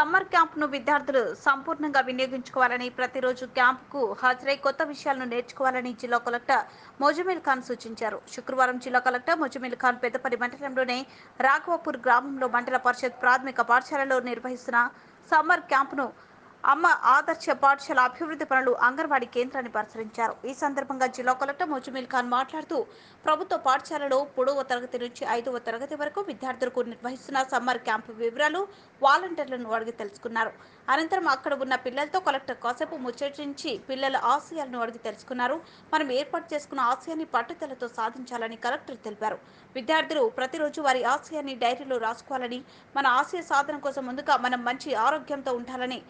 Summer క్యాంప్ను విద్యార్థులు సంపూర్ణంగా వినియోగించుకోవాలని ప్రతిరోజు క్యాంప్కు హాజరై కొత్త విషయాలను నేర్చుకోవాలని జిల్లా కలెక్టర్ మొజమిల్ ఖాన్ సూచించారు. శుక్రవారం జిల్లా కలెక్టర్ మొజమిల్ ఖాన్ పెద్దపల్లి మండలంలోని రాఘవపూర్ గ్రామంలో మండల పరిషత్ ప్రాథమిక పాఠశాలలో నిర్వహిస్తున్న సమ్మర్ క్యాంప్ను అమ్మ ఆదర్శ పాఠశాల అభివృద్ధి పనులు అంగన్వాడీ కేంద్రాన్ని పరిశీలించారు. ఈ సందర్భంగా జిల్లా కలెక్టర్ ముజమిల్ ఖాన్ మాట్లాడుతూ ప్రభుత్వ పాఠశాలలో మూడవ తరగతి నుంచి ఐదవ తరగతి వరకు విద్యార్థులకు నిర్వహిస్తున్న సమ్మర్ క్యాంపు వివరాలు వాలంటీర్లను అడిగి తెలుసుకున్నారు. అనంతరం అక్కడ ఉన్న పిల్లలతో కలెక్టర్ కాసేపు ముచ్చటించి పిల్లల ఆశయాలను అడిగి తెలుసుకున్నారు. మనం ఏర్పాటు చేసుకున్న ఆశయాన్ని పట్టుదలతో సాధించాలని కలెక్టర్ తెలిపారు. విద్యార్థులు ప్రతిరోజు వారి ఆశయాన్ని డైరీలో రాసుకోవాలని మన ఆశయ సాధన కోసం ముందుగా మనం మంచి ఆరోగ్యంతో ఉండాలని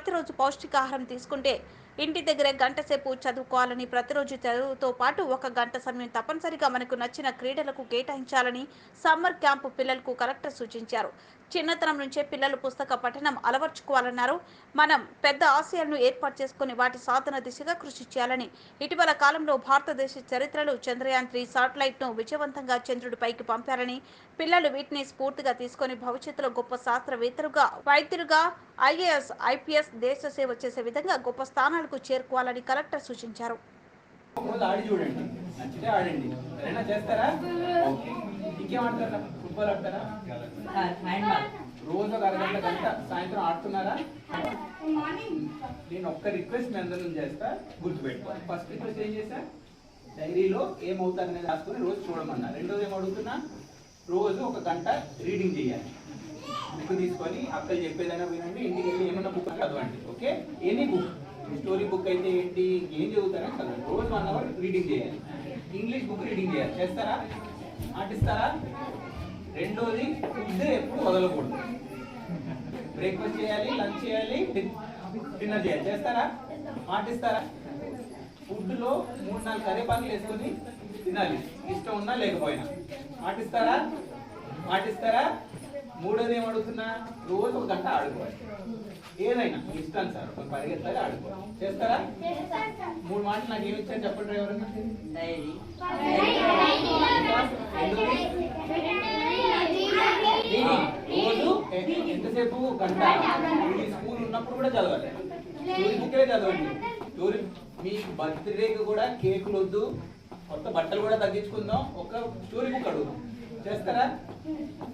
ప్రతిరోజు పౌష్టికాహారం తీసుకుంటే ఇంటి దగ్గరే గంట సేపు చదువుకోవాలని ప్రతిరోజు చదువుతో పాటు ఒక గంట సమయం తప్పనిసరిగా మనకు నచ్చిన క్రీడలకు కేటాయించాలని సమ్మర్ క్యాంపు పిల్లలకు కలెక్టర్ సూచించారు. చిన్నతనం నుంచే పిల్లలు పుస్తక పఠనం అలవర్చుకోవాలన్నారు. మనం పెద్ద ఆశయాలను ఏర్పాటు చేసుకుని వాటి సాధన దిశగా కృషి చేయాలని ఇటీవల కాలంలో భారతదేశ చరిత్రలో చంద్రయాన్ త్రీ సాటిలైట్ను విజయవంతంగా చంద్రుడిపైకి పంపారని పిల్లలు వీటిని స్ఫూర్తిగా తీసుకొని భవిష్యత్తులో గొప్ప శాస్త్రవేత్తలుగా వైద్యులుగా ఐఏఎస్ ఐపీఎస్ దేశ సేవ చేసే విధంగా గొప్ప స్థానాలకు చేరుకోవాలని కలెక్టర్ సూచించారు. రోజు ఆడి చూడండి. నచ్చితే ఆడండి. సరేనా? చేస్తారా? ఓకే. ఇంకేం ఆడతారా? ఫుట్బాల్ ఆడతారా రోజు ఒక అరగంట గంట సాయంత్రం ఆడుతున్నారా? నేను ఒక్క రిక్వెస్ట్ మీ అందరి నుంచి చేస్తా. గుర్తుపెట్టుకోండి ఫస్ట్ రిక్వెస్ట్ ఏం చేశా? డైరీలో ఏమవుతారనేది రాసుకొని రోజు చూడమన్నా. రెండోది ఏం అడుగుతున్నా? రోజు ఒక గంట రీడింగ్ చేయాలి. బుక్ తీసుకొని అక్కలు చెప్పేదైనా వినండి. ఇంటికి వెళ్ళి ఏమన్నా బుక్ చదవండి okay? Any book. Story book అయితే ఏంటి ఏం చదువుతారా చదవండి. రోజు వన్ అవర్ రీడింగ్ చేయాలి. ఇంగ్లీష్ బుక్ రీడింగ్ చేయాలి. చేస్తారా? ఆటిస్తారా రెండోది ఫుడ్ ఎప్పుడు వదలకూడదు. బ్రేక్ఫాస్ట్ చేయాలి లంచ్ చేయాలి డిన్నర్ చేయాలి. చేస్తారా? ఆటిస్తారా ఫుడ్లో మూడు నాలుగు కరివేపాకులు వేసుకొని తినాలి. ఇష్టం ఉన్నా లేకపోయినా. ఆటిస్తారా ఆటిస్తారా మూడోది ఏం అడుగుతున్నా రోజు ఒక గంట ఆడుకోవాలి. ఏదైనా ఇష్టం సార్ ఒక పరిగెత్తాలి ఆడుకోవాలి. చేస్తారా? మూడు మాటలు నాకు ఏమి ఇచ్చారు చెప్పండి ఎవరన్నా. రోజు ఎంతసేపు గంట? స్కూల్ ఉన్నప్పుడు కూడా చదవాలి. స్టోరీ బుక్కే చదవండి. స్టోరీ మీ బర్త్డేకి కూడా కేకులు వద్దు. కొత్త బట్టలు కూడా తగ్గించుకుందాం. ఒక స్టోరీ బుక్ అడుగుదాం. చేస్తారా?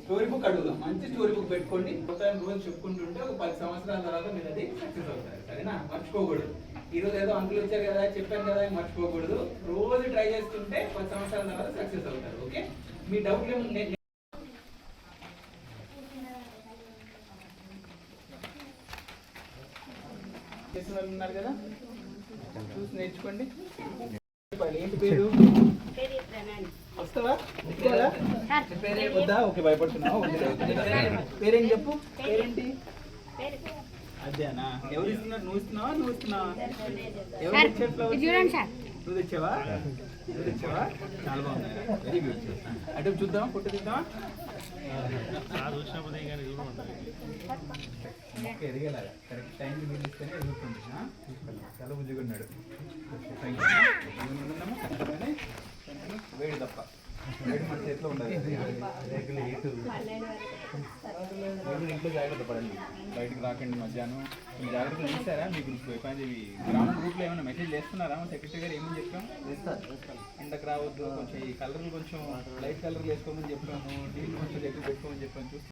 స్టోరీ బుక్ అడుగుదాం. మంచి స్టోరీ బుక్ పెట్టుకోండి. కొత్త రోజు చెప్పుకుంటుంటే ఒక పది సంవత్సరాల తర్వాత మీరు అది సక్సెస్ అవుతారు. సరేనా? మర్చిపోకూడదు. ఈ రోజు ఏదో అంకులు వచ్చారు కదా చెప్పాను కదా మర్చిపోకూడదు. రోజు ట్రై చేస్తుంటే పది సంవత్సరాల తర్వాత సక్సెస్ అవుతారు. ఓకే? మీ డౌట్ ఏమి ఉన్నారు కదా? చూసి నేర్చుకోండి. ఏంటి పేరు? వస్తావా? ఎక్కువరా? వద్దా? ఓకే భయపడుతున్నావు పేరేం చెప్పు? పేరేంటి? అదేనా ఎవరు ఇస్తున్నారు? నువ్వు ఇస్తున్నావా? నువ్వు ఇస్తున్నావా? ఎవరు తెచ్చారు flowers? చూడండి సార్. నువ్వు తెచ్చావా? నువ్వు తెచ్చావా? చాలా బాగున్నాయి వెరీ గుడ్ అటు చూద్దాం ఫోటో తీద్దామా? ఓకే ఎదిగేలాగా. కరెక్ట్ టైంకి మీరు ఇస్తేనే ఎదుగుతుంది? చాలా బుద్ధిగా ఉన్నాడు. థ్యాంక్ యూ మీరు ఇంట్లో జాగ్రత్త పడండి. బయటకు రాకండి మధ్యాహ్నం. మీ జాగ్రత్తలు తీసారా మీ గ్రూప్ పని గ్రామ గ్రూప్లో ఏమైనా మెసేజ్ చేస్తున్నారా? సెక్రటరీ గారు ఏమని చెప్పాం? ఎండకు రావద్దు కొంచెం ఈ కలర్లు కొంచెం లైట్ కలర్లు వేసుకోమని చెప్పాము నీళ్ళు కొంచెం దగ్గర పెట్టుకోమని చెప్పాము చూస్తే